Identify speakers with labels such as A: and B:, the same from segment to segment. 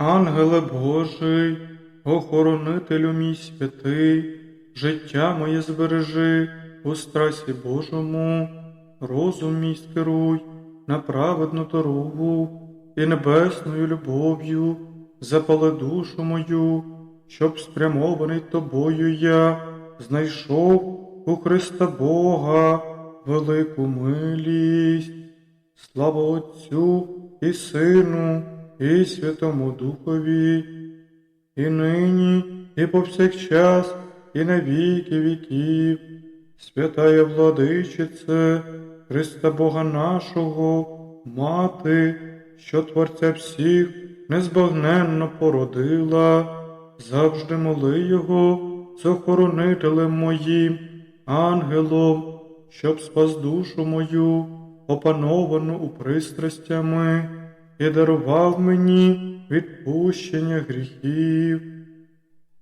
A: Ангеле Божий, охоронителю мій святий, життя моє збережи у страсі Божому, розум мій скеруй на праведну дорогу і небесною любов'ю запали душу мою, щоб спрямований тобою я знайшов у Христа Бога велику милість. Слава Отцю і Сину, і Святому Духові, і нині, і повсякчас, і на віки віків. Святая владичице, Христа Бога нашого, Мати, що Творця всіх незбагненно породила, завжди моли Його з охоронителем моїм, ангелом, щоб спас душу мою, опановану у пристрастями, і дарував мені відпущення гріхів.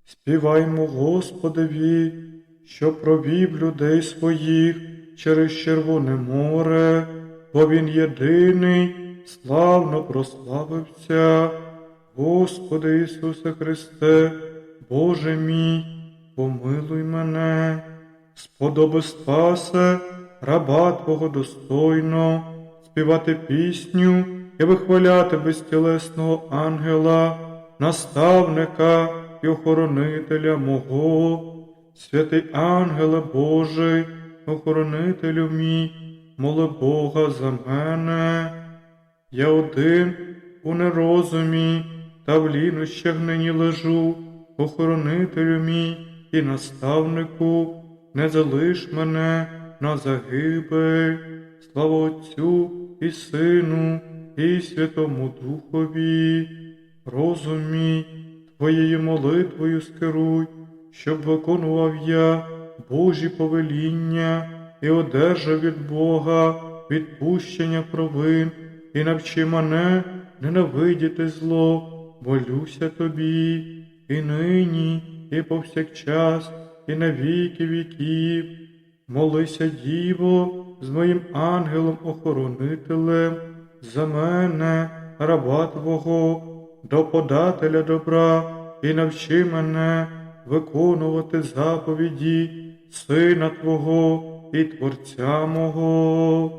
A: Співаймо Господеві, що провів людей своїх через Червоне море, бо Він єдиний, славно прославився. Господи Ісусе Христе, Боже мій, помилуй мене, сподоби спасе, раба Твого достойно, співати пісню і вихваляти безтілесного ангела, наставника і охоронителя мого, святий ангеле Божий, охоронителю мій, моли Бога за мене. Я один у нерозумі та в лінощах нині лежу, охоронителю мій і наставнику, не залиш мене на загибель. Слава Отцю і Сину, і Святому Духові, розум мій, Твоєю молитвою скеруй, щоб виконував я Божі повеління і одержав від Бога відпущення провин, і навчи мене ненавидіти зло, молюся тобі, і нині, і повсякчас, і на віки віків. Молися, Діво, з моїм ангелом-охоронителем, за мене, раба Твого, до подателя добра, і навчи мене виконувати заповіді Сина Твого і Творця мого.